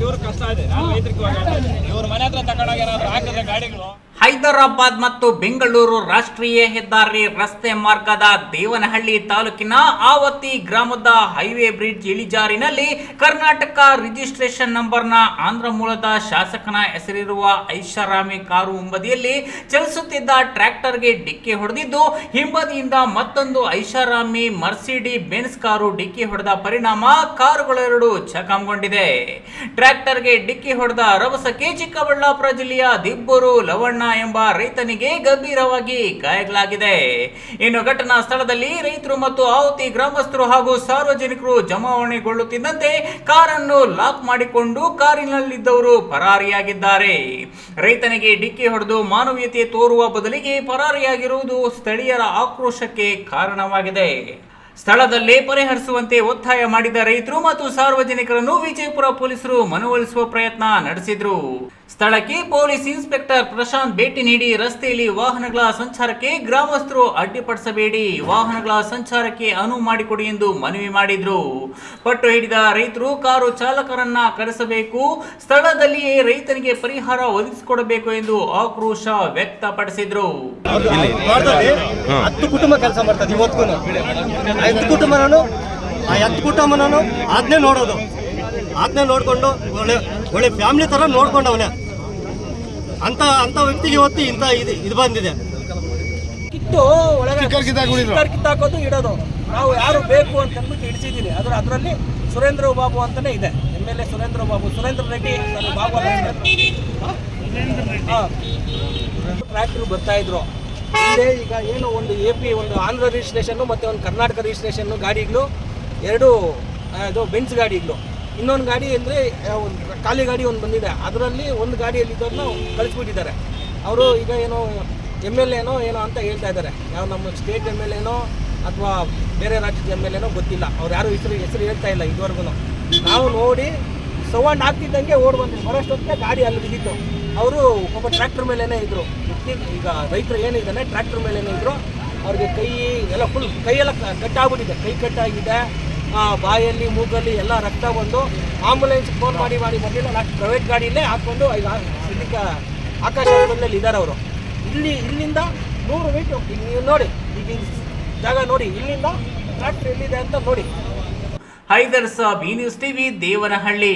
ಇವ್ರ ಕಷ್ಟ ಇದೆ. ಇವ್ರ ಮನೆ ಹತ್ರ ತಗೊಂಡಾಗ ಏನಾದ್ರು ಹಾಕಿದ್ರೆ ಗಾಡಿಗಳು. ಹೈದರಾಬಾದ್ ಮತ್ತು ಬೆಂಗಳೂರು ರಾಷ್ಟ್ರೀಯ ಹೆದ್ದಾರಿ ರಸ್ತೆ ಮಾರ್ಗದ ದೇವನಹಳ್ಳಿ ತಾಲೂಕಿನ ಆವತಿ ಗ್ರಾಮದ ಹೈವೇ ಬ್ರಿಡ್ಜ್ ಇಳಿಜಾರಿನಲ್ಲಿ ಕರ್ನಾಟಕ ರಿಜಿಸ್ಟ್ರೇಷನ್ ನಂಬರ್ನ ಆಂಧ್ರ ಮೂಲದ ಶಾಸಕನ ಹೆಸರಿರುವ ಐಷಾರಾಮಿ ಕಾರು ಹಿಂಬದಿಯಲ್ಲಿ ಚಲಿಸುತ್ತಿದ್ದ ಟ್ರ್ಯಾಕ್ಟರ್ಗೆ ಡಿಕ್ಕಿ ಹೊಡೆದಿದ್ದು, ಹಿಂಬದಿಯಿಂದ ಮತ್ತೊಂದು ಐಷಾರಾಮಿ ಮರ್ಸಿಡಿ ಬೆನ್ಸ್ ಕಾರು ಡಿಕ್ಕಿ ಹೊಡೆದ ಪರಿಣಾಮ ಕಾರುಗಳೆರಡು ಚಕಂಗೊಂಡಿದೆ ಟ್ರ್ಯಾಕ್ಟರ್ಗೆ ಡಿಕ್ಕಿ ಹೊಡೆದ ರಭಸಕ್ಕೆ ಚಿಕ್ಕಬಳ್ಳಾಪುರ ಜಿಲ್ಲೆಯ ದಿಬ್ಬೂರು ಲವಣ್ಣ ಎಂಬ ರೈತನಿಗೆ ಗಂಭೀರವಾಗಿ ಗಾಯಗಳಾಗಿದೆ. ಇನ್ನು ಘಟನಾ ಸ್ಥಳದಲ್ಲಿ ರೈತರು ಮತ್ತು ಆಹುತಿ ಗ್ರಾಮಸ್ಥರು ಹಾಗೂ ಸಾರ್ವಜನಿಕರು ಜಮಾವಣೆಗೊಳ್ಳುತ್ತಿದ್ದಂತೆ ಕಾರನ್ನು ಲಾಕ್ ಮಾಡಿಕೊಂಡು ಕಾರಿನಲ್ಲಿದ್ದವರು ಪರಾರಿಯಾಗಿದ್ದಾರೆ. ರೈತನಿಗೆ ಡಿಕ್ಕಿ ಹೊಡೆದು ಮಾನವೀಯತೆ ತೋರುವ ಬದಲಿಗೆ ಪರಾರಿಯಾಗಿರುವುದು ಸ್ಥಳೀಯರ ಆಕ್ರೋಶಕ್ಕೆ ಕಾರಣವಾಗಿದೆ. ಸ್ಥಳದಲ್ಲೇ ಪರಿಹರಿಸುವಂತೆ ಒತ್ತಾಯ ಮಾಡಿದ ರೈತರು ಮತ್ತು ಸಾರ್ವಜನಿಕರನ್ನು ವಿಜಯಪುರ ಪೊಲೀಸರು ಮನವೊಲಿಸುವ ಪ್ರಯತ್ನ ನಡೆಸಿದ್ರು. ಸ್ಥಳಕ್ಕೆ ಪೊಲೀಸ್ ಇನ್ಸ್ಪೆಕ್ಟರ್ ಪ್ರಶಾಂತ್ ಭೇಟಿ ನೀಡಿ ರಸ್ತೆಯಲ್ಲಿ ವಾಹನಗಳ ಸಂಚಾರಕ್ಕೆ ಗ್ರಾಮಸ್ಥರು ಅಡ್ಡಿಪಡಿಸಬೇಡಿ. ವಾಹನಗಳ ಸಂಚಾರಕ್ಕೆ ಅನುವು ಮಾಡಿಕೊಡಿ ಎಂದು ಮನವಿ ಮಾಡಿದ್ರು. ಪಟ್ಟು ಹಿಡಿದ ರೈತರು ಕಾರು ಚಾಲಕರನ್ನ ಕರೆಸಬೇಕು. ಸ್ಥಳದಲ್ಲಿಯೇ ರೈತನಿಗೆ ಪರಿಹಾರ ಒದಗಿಸಿಕೊಡಬೇಕು ಎಂದು ಆಕ್ರೋಶ ವ್ಯಕ್ತಪಡಿಸಿದ್ರು. ಹತ್ತು ಕುಟುಂಬ ಕೆಲಸ ಮಾಡ್ತದೆ ಇವತ್ತು ನೋಡೋದು. ಅದನ್ನೇ ನೋಡಿಕೊಂಡು ಒಳ್ಳೆ ಒಳ್ಳೆ ಫ್ಯಾಮ್ಲಿ ಥರ ನೋಡ್ಕೊಂಡವನೇ. ಅಂತ ಅಂತ ವ್ಯಕ್ತಿಗೆ ಇವತ್ತು ಇಂಥ ಇದು ಇದು ಬಂದಿದೆ. ಕಿತ್ತು ಒಳಗೆ ಕಿತ್ತಾಕೋದು ಇಡೋದು. ನಾವು ಯಾರು ಬೇಕು ಅಂತ ಅಂದ್ಬಿಟ್ಟು ಇಡಿಸಿದ್ದೀನಿ ಅದ್ರ ಅದರಲ್ಲಿ ಸುರೇಂದ್ರ ಬಾಬು ಅಂತಾನೆ ಇದೆ. M L A Surendra Babu. Surendra Reddy sir Babu tractor ಬರ್ತಾ ಇದ್ರು. ಹಿಂದೆ ಈಗ ಏನು ಒಂದು ಎ ಪಿ ಒಂದು ಆಂಧ್ರ ರಿಜಿಸ್ಟ್ರೇಷನ್ನು ಮತ್ತು ಒಂದು ಕರ್ನಾಟಕ ರಿಜಿಸ್ಟ್ರೇಷನ್ನು ಗಾಡಿಗಳು ಎರಡು ಅದು ಇದು ಬೆಂಚ್ ಗಾಡಿಗಳು. ಇನ್ನೊಂದು ಗಾಡಿ ಅಂದರೆ ಒಂದು ಖಾಲಿ ಗಾಡಿ ಒಂದು ಬಂದಿದೆ. ಅದರಲ್ಲಿ ಒಂದು ಗಾಡಿಯಲ್ಲಿ ಇದ್ದವ್ರನ್ನ ಕಳಿಸ್ಬಿಟ್ಟಿದ್ದಾರೆ. ಅವರು ಈಗ ಏನೋ ಎಂ ಎಲ್ ಎನೋ ಏನೋ ಅಂತ ಹೇಳ್ತಾ ಇದ್ದಾರೆ. ಯಾವ ನಮ್ಮ ಸ್ಟೇಟ್ ಎಂ ಎಲ್ ಎನೋ ಅಥವಾ ಬೇರೆ ರಾಜ್ಯದ ಎಂ ಎಲ್ ಎನೋ ಗೊತ್ತಿಲ್ಲ. ಅವ್ರು ಯಾರು ಹೆಸರು ಹೆಸರು ಹೇಳ್ತಾ ಇಲ್ಲ ಇದುವರೆಗೂ. ನಾವು ನೋಡಿ ಸೌಂಡ್ ಆಗ್ತಿದ್ದಂಗೆ ಓಡಿ ಬಂದ್ವಿ ಬರೋಷ್ಟೊತ್ತಿಗೆ ಗಾಡಿ ಅಲ್ಲಿ ಬಿದ್ದಿತ್ತು. ಅವರು ಒಬ್ಬ ಟ್ರ್ಯಾಕ್ಟರ್ ಮೇಲೇ ಇದ್ದರು ಈಗ ರೈತರು ಏನಿದ್ದಾನೆ ಟ್ರ್ಯಾಕ್ಟರ್ ಮೇಲೇ ಇದ್ದರು ಅವ್ರಿಗೆ ಕೈ ಎಲ್ಲ ಫುಲ್ ಕೈಯೆಲ್ಲ ಕಟ್ ಕಟ್ಟಾಗ್ಬಿಟ್ಟಿದೆ. ಕೈ ಕಟ್ಟಾಗಿದೆ. ಬಾಯಲ್ಲಿ, ಮೂಗಲ್ಲಿ ಎಲ್ಲ ರಕ್ತ ಬಂದು ಆಂಬುಲೆನ್ಸ್ ಫೋನ್ ಮಾಡಿ ಮಾಡಿ ಬಂದಿಲ್ಲ ನಾಲ್ಕು ಪ್ರೈವೇಟ್ ಗಾಡಿಯಲ್ಲೇ ಹಾಕ್ಕೊಂಡು ಈಗ ಸದ್ಯಕ್ಕೆ ಆಕಾಶ ಇದ್ದಾರೆ ಅವರು. ಇಲ್ಲಿ, ಇಲ್ಲಿಂದ ನೂರು ಮೀಟ್ರು ಈಗ ನೀವು ನೋಡಿ, ಈಗ ಜಾಗ ನೋಡಿ, ಇಲ್ಲಿಂದ ಟ್ರ್ಯಾಕ್ಟರ್ ಎಲ್ಲಿದೆ ಅಂತ ನೋಡಿ. ಹೈದರ್ ಸಾಬ್, ಈ ನ್ಯೂಸ್ ಟಿವಿ, ದೇವನಹಳ್ಳಿ.